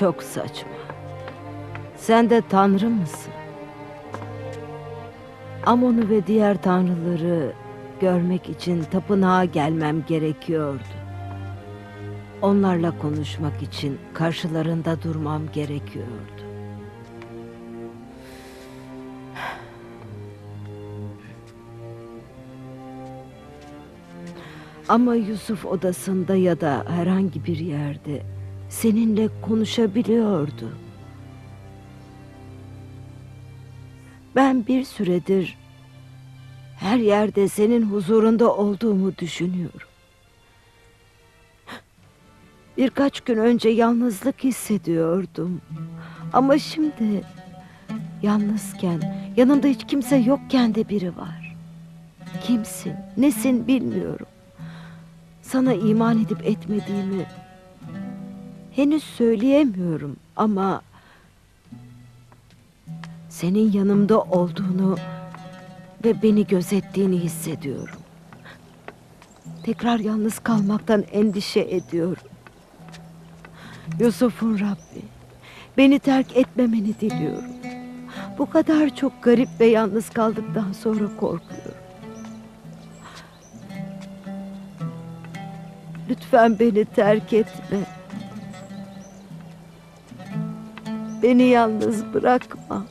çok saçma. Sen de tanrı mısın? Amon'u ve diğer tanrıları görmek için tapınağa gelmem gerekiyordu. Onlarla konuşmak için karşılarında durmam gerekiyordu. Ama Yusuf odasında ya da herhangi bir yerde seninle konuşabiliyordu. Ben bir süredir her yerde senin huzurunda olduğumu düşünüyorum. Birkaç gün önce yalnızlık hissediyordum. Ama şimdi yalnızken, yanımda hiç kimse yokken de biri var. Kimsin, nesin bilmiyorum. Sana iman edip etmediğimi henüz söyleyemiyorum ama senin yanımda olduğunu ve beni gözettiğini hissediyorum. Tekrar yalnız kalmaktan endişe ediyorum. Yusuf'un Rabbi, beni terk etmemeni diliyorum. Bu kadar çok garip ve yalnız kaldıktan sonra korkuyorum. Lütfen beni terk etme. Beni yalnız bırakma.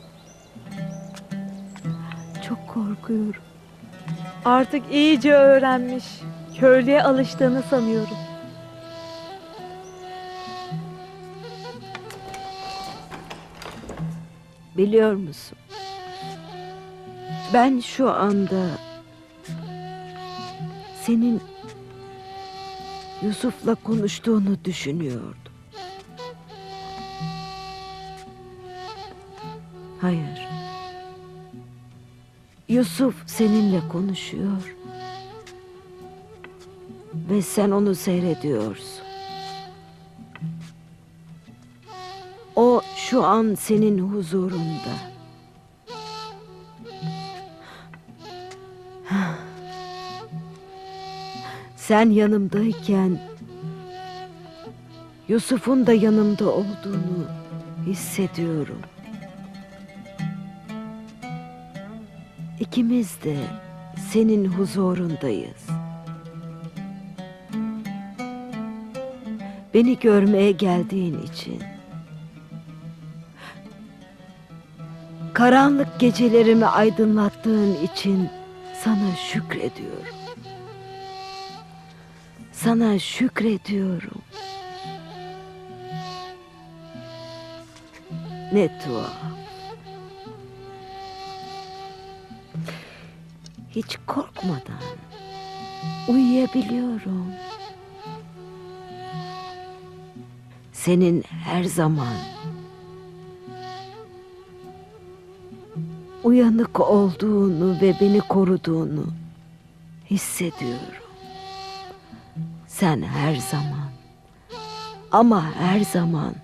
Çok korkuyorum. Artık iyice öğrenmiş. Köylüye alıştığını sanıyorum. Biliyor musun? Ben şu anda senin Yusuf'la konuştuğunu düşünüyordum. Hayır. Yusuf seninle konuşuyor. Ve sen onu seyrediyorsun. O şu an senin huzurunda. Sen yanımdayken Yusuf'un da yanımda olduğunu hissediyorum. İkimiz de senin huzurundayız. Beni görmeye geldiğin için Karanlık gecelerimi aydınlattığın için sana şükrediyorum. Sana şükrediyorum. Ne tuhaf. Hiç korkmadan uyuyabiliyorum. Senin her zaman uyanık olduğunu ve beni koruduğunu hissediyorum. Sen her zaman ama her zaman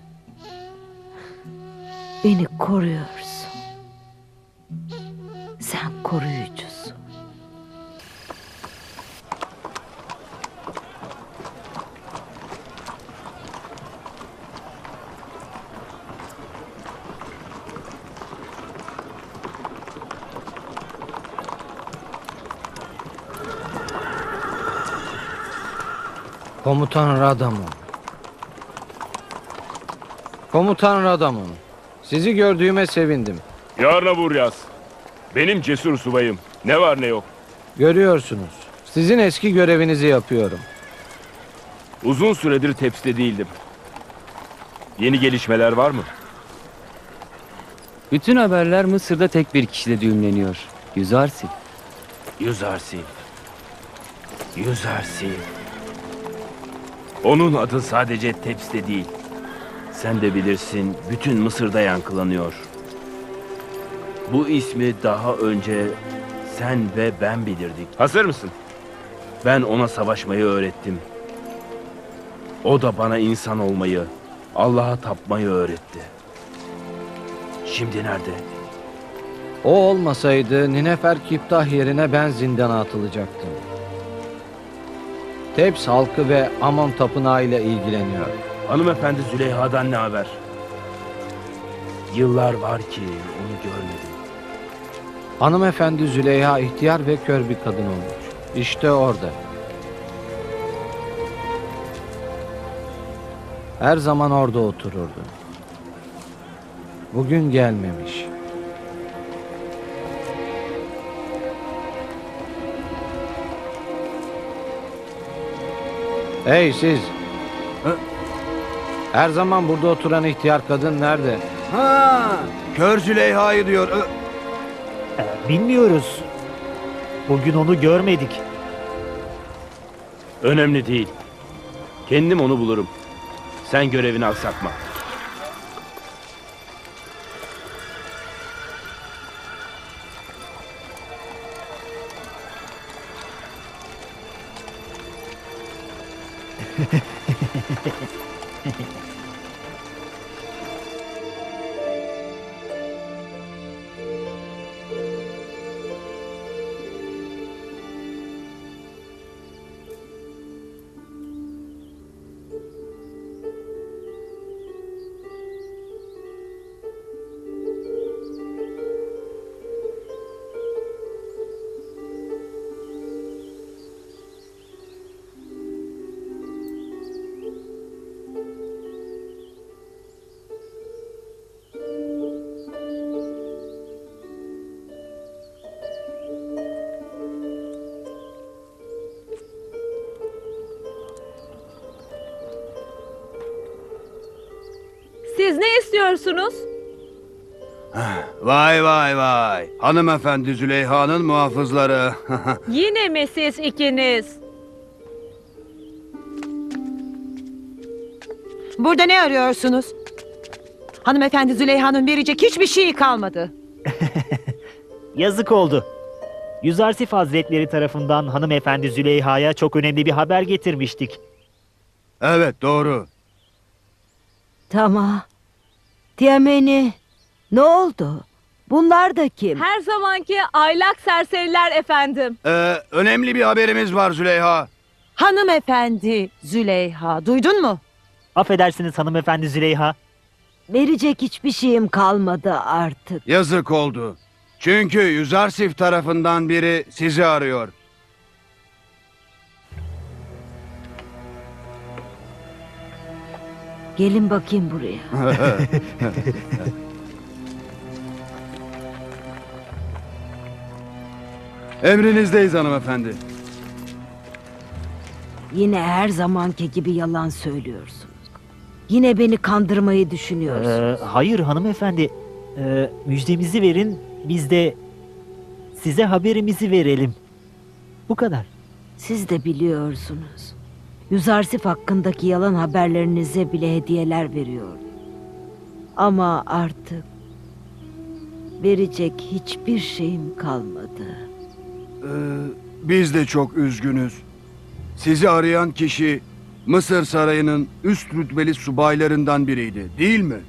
beni koruyorsun. Sen koruyucusun. Komutan Radamon. Komutan Radamon. Sizi gördüğüme sevindim. Yarına vur yaz. Benim cesur subayım. Ne var ne yok. Görüyorsunuz. Sizin eski görevinizi yapıyorum. Uzun süredir tepside değildim. Yeni gelişmeler var mı? Bütün haberler Mısır'da tek bir kişide düğümleniyor. Yüzarsil. Yüzersi. Yüzersi. Onun adı sadece tepside değil. Sen de bilirsin bütün Mısır'da yankılanıyor. Bu ismi daha önce sen ve ben bilirdik. Hazır mısın? Ben ona savaşmayı öğrettim. O da bana insan olmayı, Allah'a tapmayı öğretti. Şimdi nerede? O olmasaydı Ninefer Kiptah yerine ben zindana atılacaktım. Teps halkı ve Amon tapınağı ile ilgileniyor. Hanımefendi Züleyha'dan ne haber? Yıllar var ki onu görmedim. Hanımefendi Züleyha ihtiyar ve kör bir kadın olmuş. İşte orada. Her zaman orada otururdu. Bugün gelmemiş. Hey siz! Her zaman burada oturan ihtiyar kadın nerede? Ha, Kör Züleyha'yı diyor. Ö- Ee, Bilmiyoruz. Bugün onu görmedik. Önemli değil. Kendim onu bulurum. Sen görevini aksatma. İstiyorsunuz? Vay vay vay. Hanımefendi Züleyha'nın muhafızları. Yine mi siz ikiniz? Burada ne arıyorsunuz? Hanımefendi Züleyha'nın verecek hiçbir şeyi kalmadı. Yazık oldu. Yüzarsif Hazretleri tarafından hanımefendi Züleyha'ya çok önemli bir haber getirmiştik. evet doğru. Tamam. Tiameni, ne oldu? Bunlar da kim? Her zamanki aylak serseriler efendim. Ee, önemli bir haberimiz var Züleyha. Hanımefendi Züleyha duydun mu? Affedersiniz hanımefendi Züleyha. Verecek hiçbir şeyim kalmadı artık. Yazık oldu. Çünkü Yüzarsif tarafından biri sizi arıyor. Gelin bakayım buraya. Emrinizdeyiz hanımefendi. Yine her zamanki gibi yalan söylüyorsunuz. Yine beni kandırmayı düşünüyorsunuz. Ee, hayır hanımefendi. Ee, müjdemizi verin biz de size haberimizi verelim. Bu kadar. Siz de biliyorsunuz. Yüzarsif hakkındaki yalan haberlerinize bile hediyeler veriyorum. Ama artık verecek hiçbir şeyim kalmadı. Ee, biz de çok üzgünüz. Sizi arayan kişi Mısır Sarayı'nın üst rütbeli subaylarından biriydi, değil mi?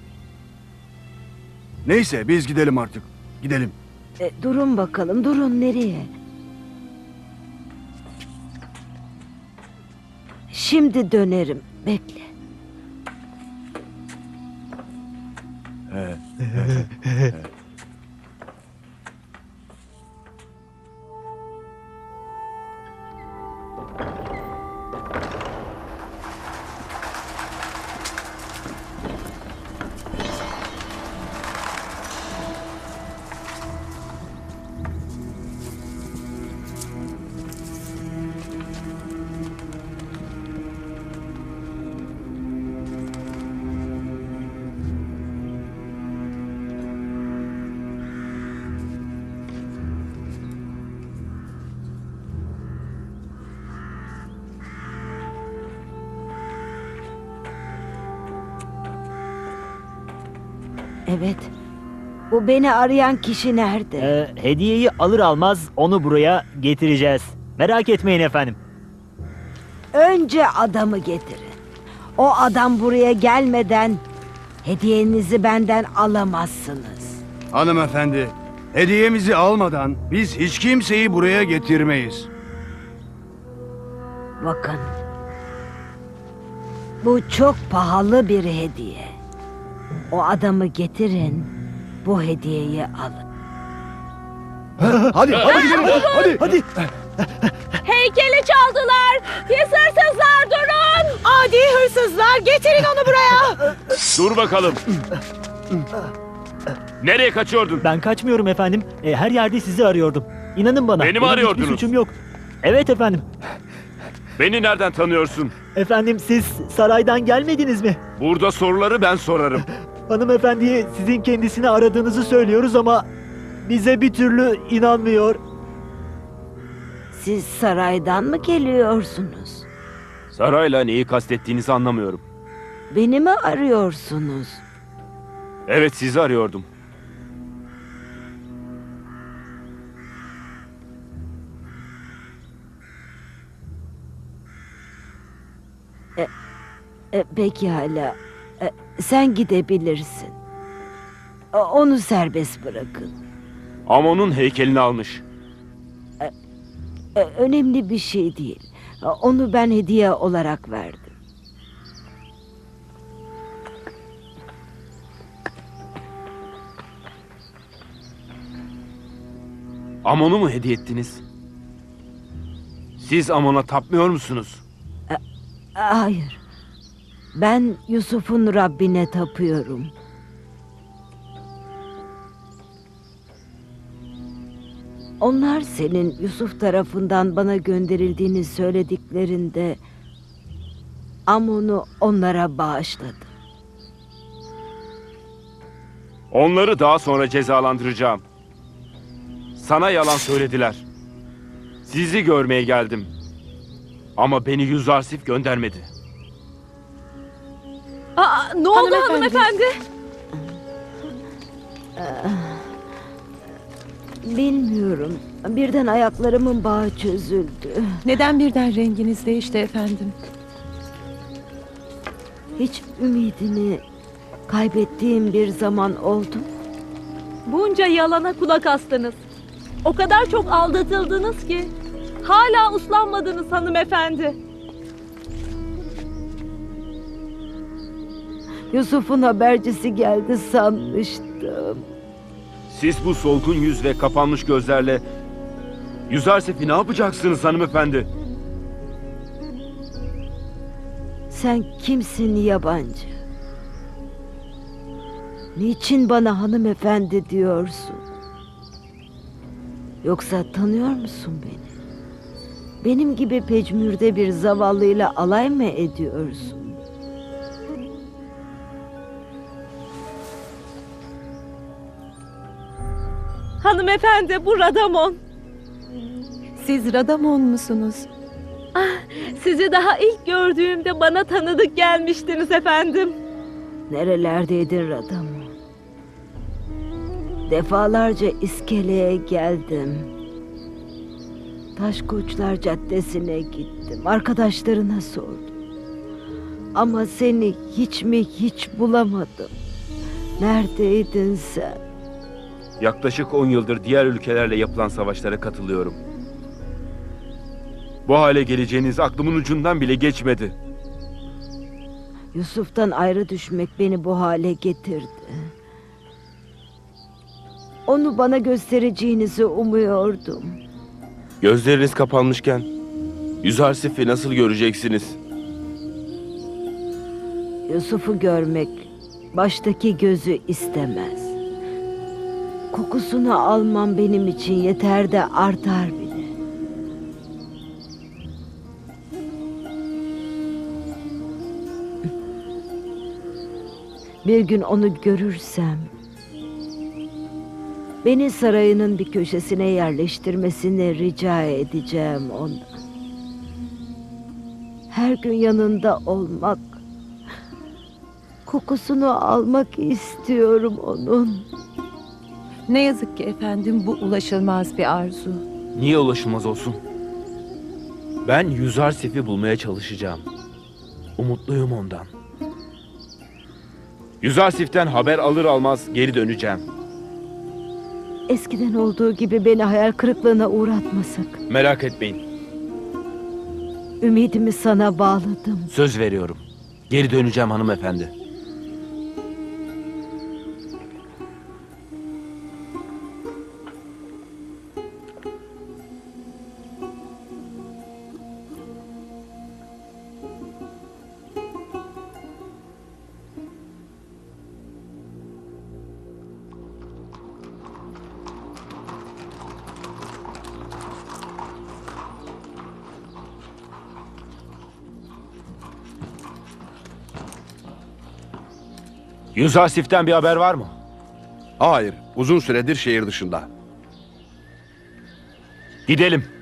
Neyse biz gidelim artık. Gidelim. E, durun bakalım, durun nereye? Şimdi dönerim. Bekle. Bu beni arayan kişi nerede? Ee, hediyeyi alır almaz onu buraya getireceğiz. Merak etmeyin efendim. Önce adamı getirin. O adam buraya gelmeden hediyenizi benden alamazsınız. Hanımefendi, hediyemizi almadan biz hiç kimseyi buraya getirmeyiz. Bakın. Bu çok pahalı bir hediye. O adamı getirin. Bu hediyeyi alın. Hadi hadi gidelim. Hadi. Hadi. Heykeli çaldılar. Pis hırsızlar durun. Adi hırsızlar getirin onu buraya. Dur bakalım. Nereye kaçıyordun? Ben kaçmıyorum efendim. E, her yerde sizi arıyordum. İnanın bana. Beni mi benim arıyordunuz? Hiçbir suçum yok. Evet efendim. Beni nereden tanıyorsun? Efendim siz saraydan gelmediniz mi? Burada soruları ben sorarım. Hanımefendiye sizin kendisini aradığınızı söylüyoruz ama bize bir türlü inanmıyor. Siz saraydan mı geliyorsunuz? Sarayla neyi kastettiğinizi anlamıyorum. Beni mi arıyorsunuz? Evet sizi arıyordum. E, pekala. E, sen gidebilirsin. Onu serbest bırakın. Amon'un heykelini almış. Önemli bir şey değil. Onu ben hediye olarak verdim. Amon'u mu hediye ettiniz? Siz Amon'a tapmıyor musunuz? Hayır. Ben Yusuf'un Rabbine tapıyorum. Onlar senin Yusuf tarafından bana gönderildiğini söylediklerinde Amon'u onlara bağışladım. Onları daha sonra cezalandıracağım. Sana yalan söylediler. Sizi görmeye geldim. Ama beni Yüzarsif göndermedi. Aa, ne oldu Hanımefendi. hanımefendi? Bilmiyorum. Birden ayaklarımın bağı çözüldü. Neden birden renginiz değişti efendim? Hiç ümidini kaybettiğim bir zaman oldu. mu? Bunca yalana kulak astınız. O kadar çok aldatıldınız ki. Hala uslanmadınız hanımefendi. Yusuf'un habercisi geldi sanmıştım. Siz bu solgun yüz ve kapanmış gözlerle Yüzarsif'i ne yapacaksınız hanımefendi? Sen kimsin yabancı? Niçin bana hanımefendi diyorsun? Yoksa tanıyor musun beni? Benim gibi pecmürde bir zavallıyla alay mı ediyorsun? Hanımefendi bu Radamon. Siz Radamon musunuz? Sizi daha ilk gördüğümde bana tanıdık gelmiştiniz efendim. Nerelerdeydin Radamon? Defalarca iskeleye geldim. Taşkoçlar Caddesi'ne gittim. Arkadaşlarına sordum. Ama seni hiç mi hiç bulamadım. Neredeydin sen? Yaklaşık 10 yıldır diğer ülkelerle yapılan savaşlara katılıyorum. Bu hale geleceğiniz aklımın ucundan bile geçmedi. Yusuf'tan ayrı düşmek beni bu hale getirdi. Onu bana göstereceğinizi umuyordum. Gözleriniz kapanmışken Yüzarsif'i nasıl göreceksiniz? Yusuf'u görmek baştaki gözü istemez. Kokusunu almam benim için yeter de artar bile. Bir gün onu görürsem beni sarayının bir köşesine yerleştirmesini rica edeceğim ondan. Her gün yanında olmak Kokusunu almak istiyorum onun. Ne yazık ki efendim bu ulaşılmaz bir arzu. Niye ulaşılmaz olsun? Ben Yüzarsif'i bulmaya çalışacağım. Umutluyum ondan. Yüzarsif'ten haber alır almaz geri döneceğim. Eskiden olduğu gibi beni hayal kırıklığına uğratma sakın. Merak etmeyin. Ümidimi sana bağladım. Söz veriyorum. Geri döneceğim hanımefendi. Yüzarsif'ten bir haber var mı? Hayır, uzun süredir şehir dışında. Gidelim.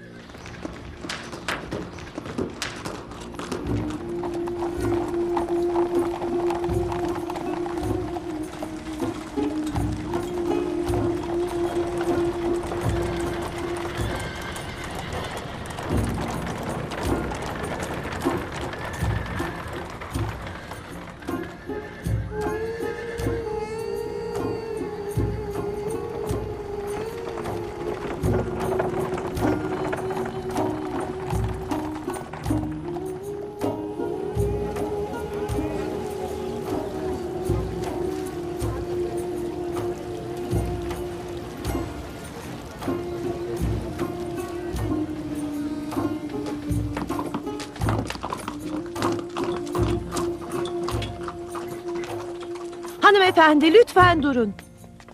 Hanımefendi lütfen durun.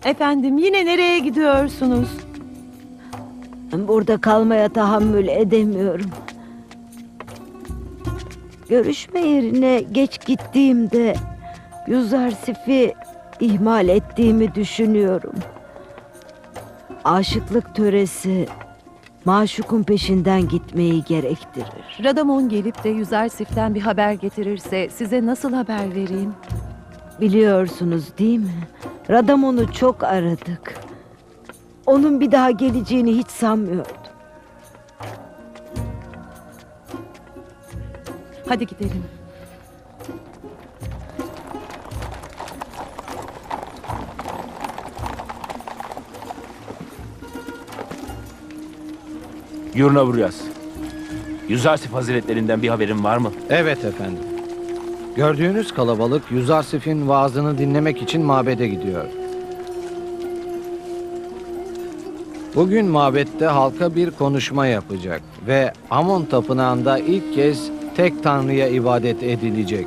Efendim yine nereye gidiyorsunuz? Burada kalmaya tahammül edemiyorum. Görüşme yerine geç gittiğimde Yüzarsif'i ihmal ettiğimi düşünüyorum. Aşıklık töresi maşukun peşinden gitmeyi gerektirir. Radamon gelip de Yüzersif'ten bir haber getirirse size nasıl haber vereyim? Biliyorsunuz değil mi? Radamon'u çok aradık. Onun bir daha geleceğini hiç sanmıyordum. Hadi gidelim. Yurna Buryas. Yüzarsif Hazretlerinden bir haberin var mı? Evet efendim. Gördüğünüz kalabalık Yüzarsif'in vaazını dinlemek için mabede gidiyor. Bugün mabette halka bir konuşma yapacak ve Amon tapınağında ilk kez tek tanrıya ibadet edilecek.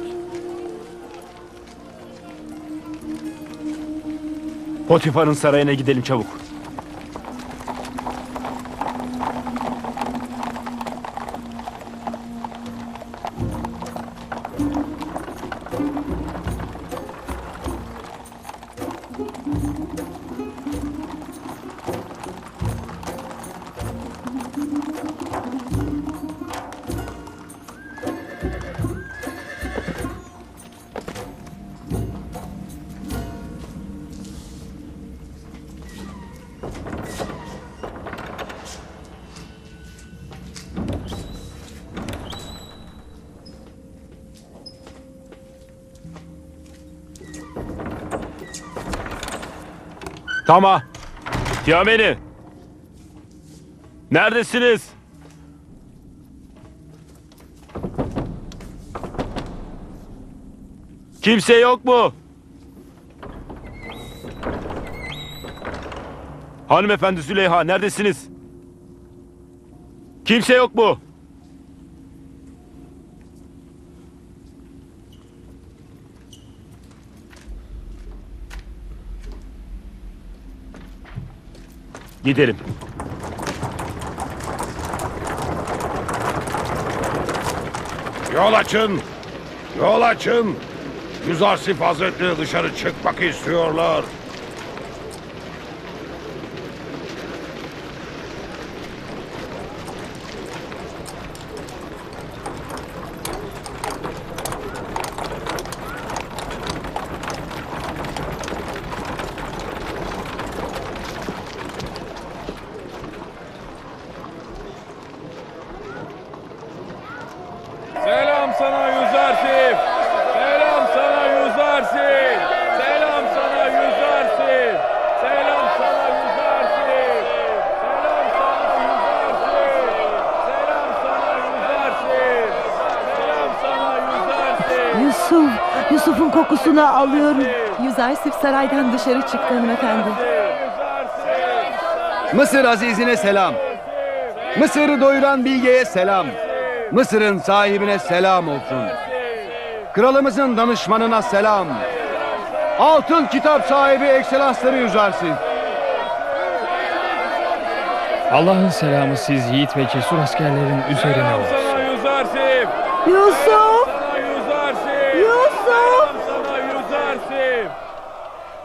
Potifar'ın sarayına gidelim çabuk. Tamam. Yameni. Neredesiniz? Kimse yok mu? Hanımefendi Züleyha neredesiniz? Kimse yok mu? Gidelim. Yol açın! Yol açın! Yüzarsif Hazretleri dışarı çıkmak istiyorlar. Selam sana Yüzarsif. Selam sana Yüzarsif. Selam sana Yüzarsif. Selam sana Yüzarsif. Selam sana Yüzarsif. Selam sana Yüzarsif. Selam sana Yüzarsif. Yusuf, Yusuf'un kokusunu alıyorum. Yüzersif saraydan dışarı çıktı hanımefendi. Mısır azizine selam. Mısır'ı doyuran bilgeye selam. Mısır'ın sahibine selam olsun. Kralımızın danışmanına selam. Altın kitap sahibi ekselansları yüzersin. Allah'ın selamı siz yiğit ve cesur askerlerin üzerine olsun. Yüzarsif. Yusuf!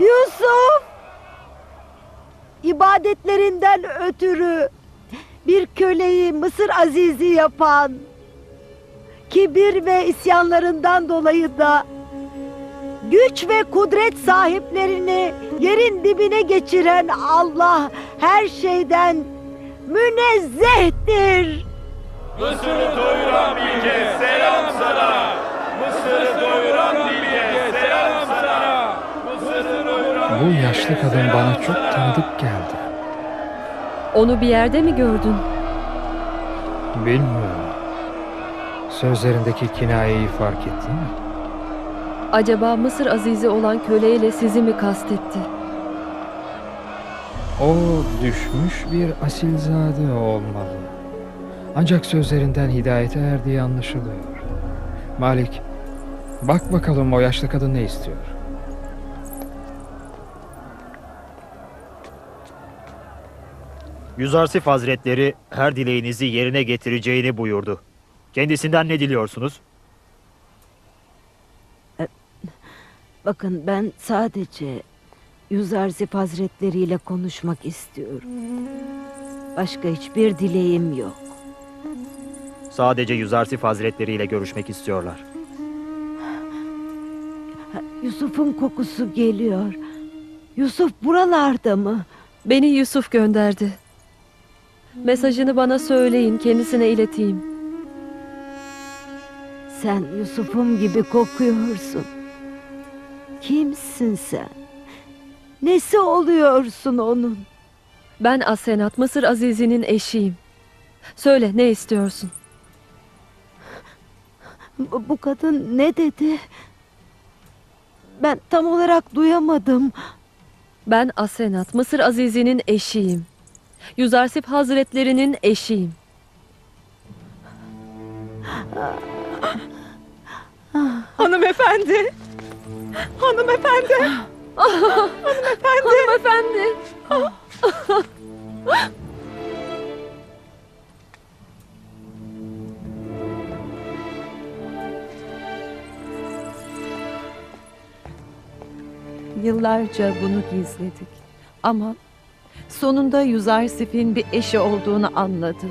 Yusuf! İbadetlerinden ötürü bir köleyi Mısır azizi yapan, kibir ve isyanlarından dolayı da güç ve kudret sahiplerini yerin dibine geçiren Allah her şeyden münezzehtir. Mısır'ı doyuran bilge yaşlı kadın bana çok tanıdık geldi. Onu bir yerde mi gördün? Bilmiyorum. Sözlerindeki kinayeyi fark ettin mi? Acaba Mısır azizi olan köleyle sizi mi kastetti? O düşmüş bir asilzade olmalı. Ancak sözlerinden hidayete erdiği anlaşılıyor. Malik, bak bakalım o yaşlı kadın ne istiyor? Yüzarsif Hazretleri her dileğinizi yerine getireceğini buyurdu. Kendisinden ne diliyorsunuz? Bakın ben sadece Yüzarsif Hazretleri ile konuşmak istiyorum. Başka hiçbir dileğim yok. Sadece Yüzarsif Hazretleri ile görüşmek istiyorlar. Yusuf'un kokusu geliyor. Yusuf buralarda mı? Beni Yusuf gönderdi. Mesajını bana söyleyin, kendisine ileteyim. Sen Yusuf'um gibi kokuyorsun. Kimsin sen? Nesi oluyorsun onun? Ben Asenat, Mısır Azizi'nin eşiyim. Söyle, ne istiyorsun? Bu, bu kadın ne dedi? Ben tam olarak duyamadım. Ben Asenat, Mısır Azizi'nin eşiyim. Yüzarsif Hazretlerinin eşiyim. Hanımefendi. Hanımefendi. Hanımefendi. Yıllarca bunu gizledik. Ama sonunda Yüzarsif'in bir eşi olduğunu anladı.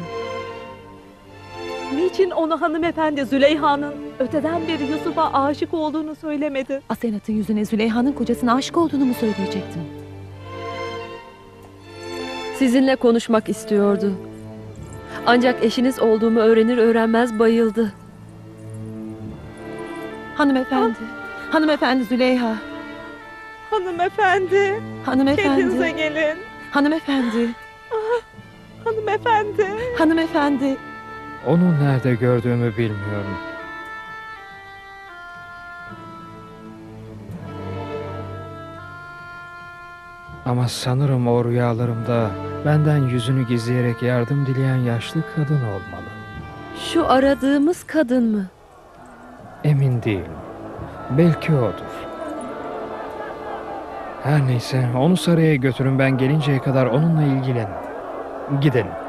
Niçin onu hanımefendi Züleyha'nın öteden beri Yusuf'a aşık olduğunu söylemedi? Asenat'ın yüzüne Züleyha'nın kocasına aşık olduğunu mu söyleyecektim? Sizinle konuşmak istiyordu. Ancak eşiniz olduğumu öğrenir öğrenmez bayıldı. Hanımefendi. Hanımefendi Züleyha. Hanımefendi, Hanımefendi. gelin. Hanımefendi. Hanımefendi. Hanımefendi. Onu nerede gördüğümü bilmiyorum. Ama sanırım o rüyalarımda benden yüzünü gizleyerek yardım dileyen yaşlı kadın olmalı. Şu aradığımız kadın mı? Emin değilim. Belki odur. Her neyse onu saraya götürün ben gelinceye kadar onunla ilgilenin. Gidelim.